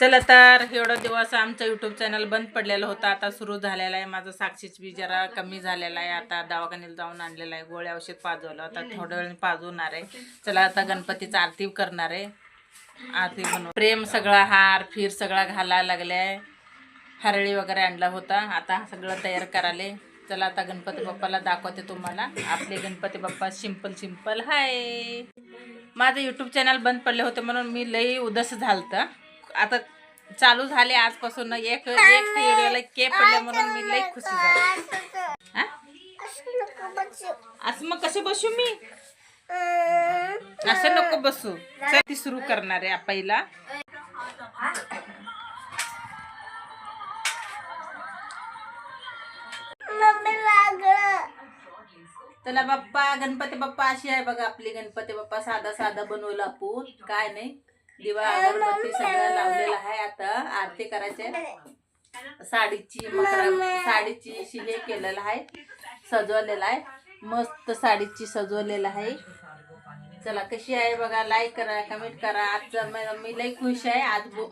चला तर एवढा दिवस आमचं युट्यूब चॅनल बंद पडलेलं होतं. आता सुरू झालेलं आहे. माझं साक्षीच बी जरा कमी झालेला आहे. आता दवाखान्यात जाऊन आणलेलं आहे. गोळ्या औषध पाजवलं. आता थोड्या वेळ पाजवणार आहे. चला आता गणपतीचा आरती करणार आहे. आरती बनव. प्रेम सगळा हार फिर सगळा घालायला लागलाय. हरळी वगैरे आणला होता. आता सगळं तयार करायले चला आता गणपती बाप्पाला दाखवते तुम्हाला. आपले Ganpati Bappa simple simple hi माझं यूट्यूब चॅनल बंद पडले होते म्हणून मी लई उदास झालतं. आता चालू झाले आजपासून एक एक व्हिडिओला के पडले म्हणून मी लई खुशी झाले? असं मग कसे बसू मी? असं नको बसू. ती सुरू करणार आहे पहिला चला बाप्पा गणपती बाप्पा अशी आहे बघा आपली. गणपती बाप्पा साधा साधा बनवलं आपण. काय नाही. दिवा अगरबत्ती सगळं लावलेलं आहे आता. आरती करायचे साडीची मकरा साडीची शिले केलेलं आहे. सजवलेलं आहे. मस्त साडीची सजवलेलं आहे. चला कशी आहे बघा. लाईक करा कमेंट करा. आजचं मी- मी लई खुश आहे. आज बु-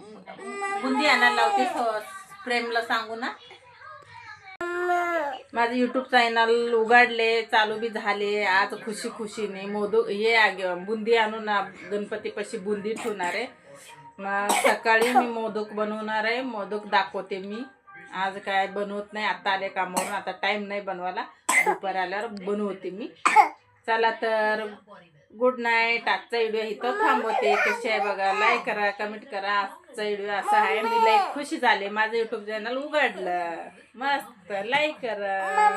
बुंदी आणायला लावते. प्रेमला सांगू ना. माझं यूट्यूब चॅनल उघडले चालू बी झाले. आज खुशी खुशीने मोदक हे आगे बुंदी आणून गणपतीपाशी बुंदी ठेवणार आहे. मग सकाळी मी मोदक बनवणार आहे. मोदक दाखवते मी. आज काय बनवत नाही आता आले कामावरून. आता टाईम नाही बनवायला. दुपार आल्यावर बनवते मी. चला तर गुड नाईट आजचा व्हिडिओ इथं थांबवते. कशी आहे बघा? लाईक करा कमेंट करा. आजचा व्हिडिओ असा आहे. मी लई खुशी झाले. माझं युट्यूब चॅनल उघडलं. मस्त. लाईक करा.